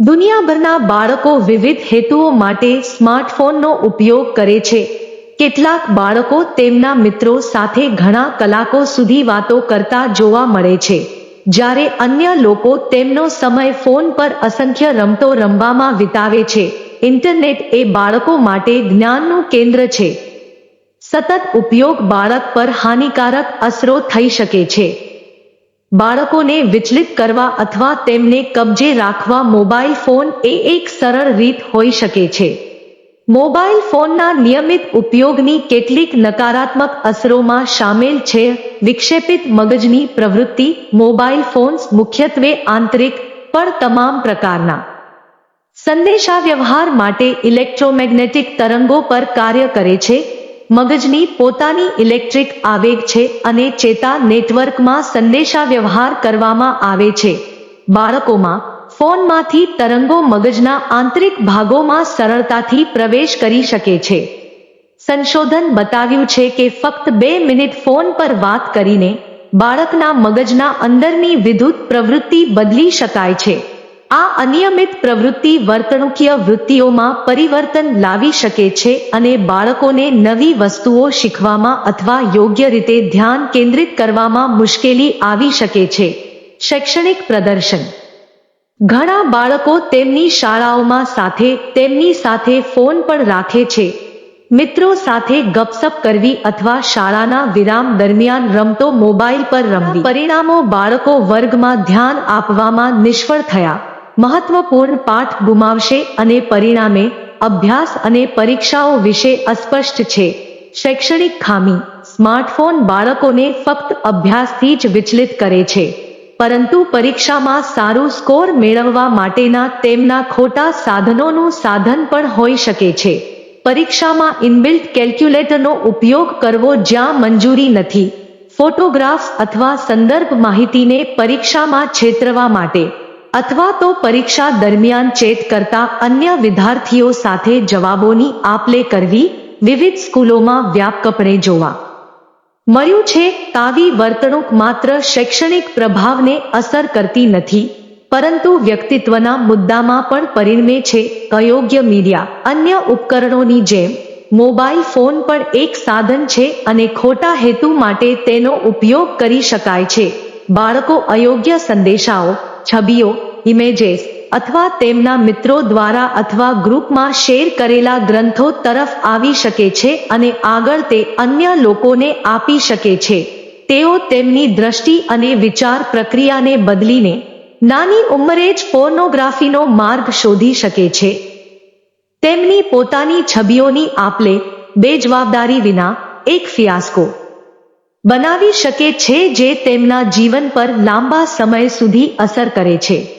દુનિયાભરના બાળકો વિવિધ હેતુઓ માટે સ્માર્ટફોનનો ઉપયોગ કરે છે. કેટલાક બાળકો તેમના મિત્રો સાથે ઘણા કલાકો સુધી વાતો કરતા જોવા મળે છે. જ્યારે અન્ય લોકો તેમનો સમય ફોન પર અસંખ્ય રમતો રમવામાં વિતાવે છે. ઇન્ટરનેટ એ બાળકો માટે જ્ઞાનનું કેન્દ્ર છે. સતત ઉપયોગ બાળક પર હાનિકારક અસરો થઈ શકે છે. બાળકોને વિચલિત કરવા અથવા તેમને કબજે રાખવા મોબાઈલ ફોન એ એક સરળ રીત હોઈ શકે છે. મોબાઈલ ફોનના નિયમિત ઉપયોગની કેટલીક નકારાત્મક અસરોમાં સામેલ છે. વિક્ષેપિત મગજની પ્રવૃત્તિ મોબાઈલ ફોન્સ મુખ્યત્વે આંતરિક, પણ તમામ પ્રકારના. સંદેશાવ્યવહાર માટે ઇલેક્ટ્રોમેગ્નેટિક તરંગો પર કાર્ય કરે છે. મગજની પોતાની ઇલેક્ટ્રિક આવેગ છે અને ચેતા નેટવર્કમાં સંદેશાવ્યવહાર કરવામાં આવે છે. બાળકોમાં ફોનમાંથી તરંગો મગજના આંતરિક ભાગોમાં સરળતાથી પ્રવેશ કરી શકે છે. સંશોધન બતાવ્યું છે કે ફક્ત બે મિનિટ ફોન પર વાત કરીને બાળકના મગજના અંદરની વિદ્યુત પ્રવૃત્તિ બદલી શકાય છે. આ અનિયમિત પ્રવૃત્તિ વર્તણૂકીય વૃત્તિઓમાં પરિવર્તન લાવી શકે છે અને બાળકોને નવી વસ્તુઓ શીખવામાં અથવા યોગ્ય રીતે ધ્યાન કેન્દ્રિત કરવામાં મુશ્કેલી આવી શકે છે. શૈક્ષણિક પ્રદર્શન. ઘણા બાળકો તેમની શાળાઓમાં સાથે, તેમની સાથે ફોન પણ રાખે છે. મિત્રો સાથે ગપસપ કરવી અથવા શાળાના વિરામ દરમિયાન રમતો મોબાઈલ પર રમવી. પરિણામો બાળકો વર્ગમાં ધ્યાન આપવામાં નિષ્ફળ થયા. મહત્વપૂર્ણ પાઠ ગુમાવશે અને પરિણામે અભ્યાસ અને પરીક્ષાઓ વિશે અસ્પષ્ટ છે. શૈક્ષણિક ખામી સ્માર્ટફોન બાળકોને ફક્ત અભ્યાસથી જ વિચલિત કરે છે. પરંતુ પરીક્ષામાં સારું સ્કોર મેળવવા માટેના તેમના ખોટા સાધનોનું સાધન પણ હોઈ શકે છે. પરીક્ષામાં ઇનબિલ્ટ કેલ્ક્યુલેટરનો ઉપયોગ કરવો જ્યાં મંજૂરી નથી. ફોટોગ્રાફ્સ અથવા સંદર્ભ માહિતીને પરીક્ષામાં છેતરવા માટે અથવા તો પરીક્ષા દરમિયાન ચેટ કરતા અન્ય વિદ્યાર્થીઓ સાથે જવાબોની આપલે કરવી વિવિધ સ્કૂલોમાં વ્યાપકપણે જોવા. મળ્યું છે, કાવી વર્તણૂક માત્ર શૈક્ષણિક પ્રભાવને અસર કરતી નથી, પરંતુ વ્યક્તિત્વના મુદ્દામાં પણ પરિણમે છે, અયોગ્ય મીડિયા. અન્ય ઉપકરણોની જેમ, મોબાઈલ ફોન પણ એક સાધન છે અને ખોટા હેતુ માટે તેનો ઉપયોગ કરી શકાય છે. બાળકો અયોગ્ય સંદેશાઓ છબીઓ ઇમેજેસ અથવા તેમના મિત્રો દ્વારા અથવા ગ્રુપમાં શેર કરેલા ગ્રંથો તરફ આવી શકે છે અને આગળ તે અન્ય લોકોને આપી શકે છે. તેઓ તેમની દ્રષ્ટિ અને વિચાર પ્રક્રિયાને બદલીને નાની ઉંમરે જ પોર્નોગ્રાફીનો માર્ગ શોધી શકે છે. તેમની પોતાની છબીઓની આપલે, બેજવાબદારી વિના એક ફિયાસ્કો. બનાવી શકે છે જે તેમના જીવન પર લાંબા સમય સુધી અસર કરે છે.